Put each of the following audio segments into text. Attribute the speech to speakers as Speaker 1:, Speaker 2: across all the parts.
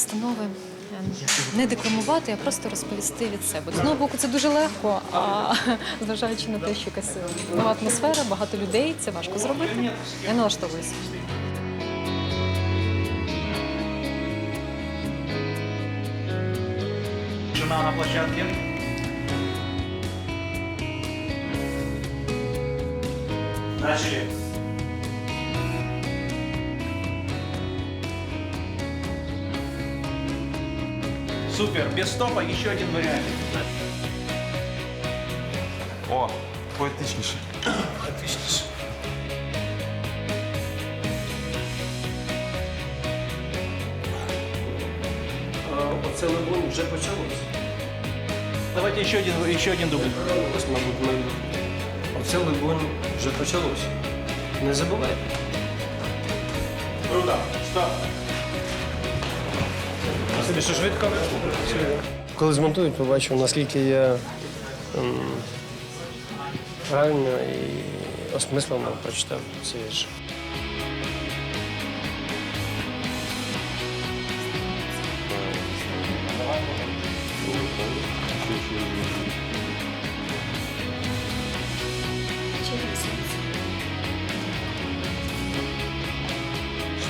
Speaker 1: настанови е, не декламувати, а просто розповісти від себе. З одного боку, це дуже легко, а зважаючи на те, що якась нова атмосфера, багато людей, це важко зробити. Я налаштовуюся.
Speaker 2: Жена на площадке. Начали. Супер, без стопа еще один вариант.
Speaker 3: О, поетичніше.
Speaker 2: Отлично.
Speaker 4: Оце, мабуть, вже почалося.
Speaker 2: Давайте еще один, еще один дубль.
Speaker 4: Ось, мабуть, ми... Оце, вже почалося. Не забувайте.
Speaker 2: Круто. Стоп.
Speaker 4: Собі що швидко? Коли змонтують, побачу, наскільки я ем, правильно і осмислено прочитав цей вірш.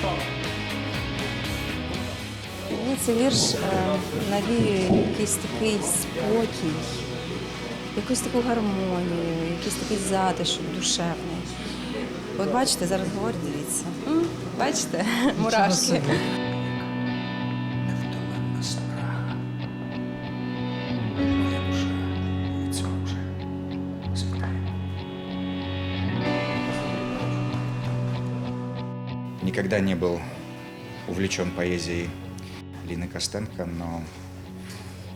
Speaker 5: Мені цей вірш е, навіює якийсь такий спокій, якусь таку гармонію, якийсь такий затишок душевний. От бачите, зараз говорю, дивіться. М, Бачите, мурашки.
Speaker 6: невтомленна спрага. Моя душа від цього вже звикає.
Speaker 7: Никогда не был увлечен поэзией Лины Костенко, но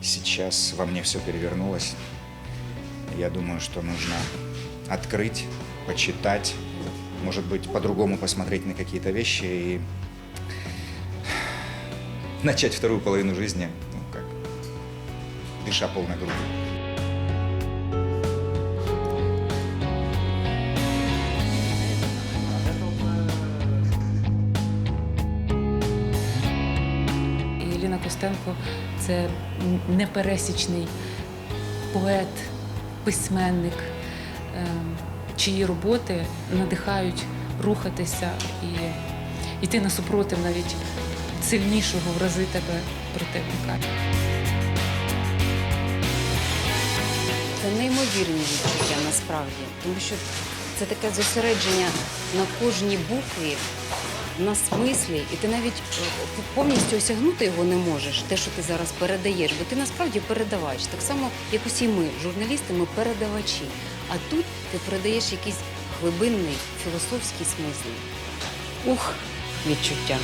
Speaker 7: сейчас во мне все перевернулось. Я думаю, что нужно открыть, почитать, может быть, по-другому посмотреть на какие-то вещи и начать вторую половину жизни, ну, как, дыша полной грудью.
Speaker 8: Костенко це непересічний поет, письменник, е, чиї роботи надихають рухатися і йти на супротив навіть сильнішого в рази тебе противника.
Speaker 5: Це неймовірні відчуття насправді, тому що це таке зосередження на кожній букві, на смислі, і ти навіть е, повністю осягнути його не можеш, те, що ти зараз передаєш, бо ти насправді передавач. Так само, як усі ми, журналісти, ми передавачі. А тут ти передаєш якийсь глибинний філософський смисл. Ух, відчуття.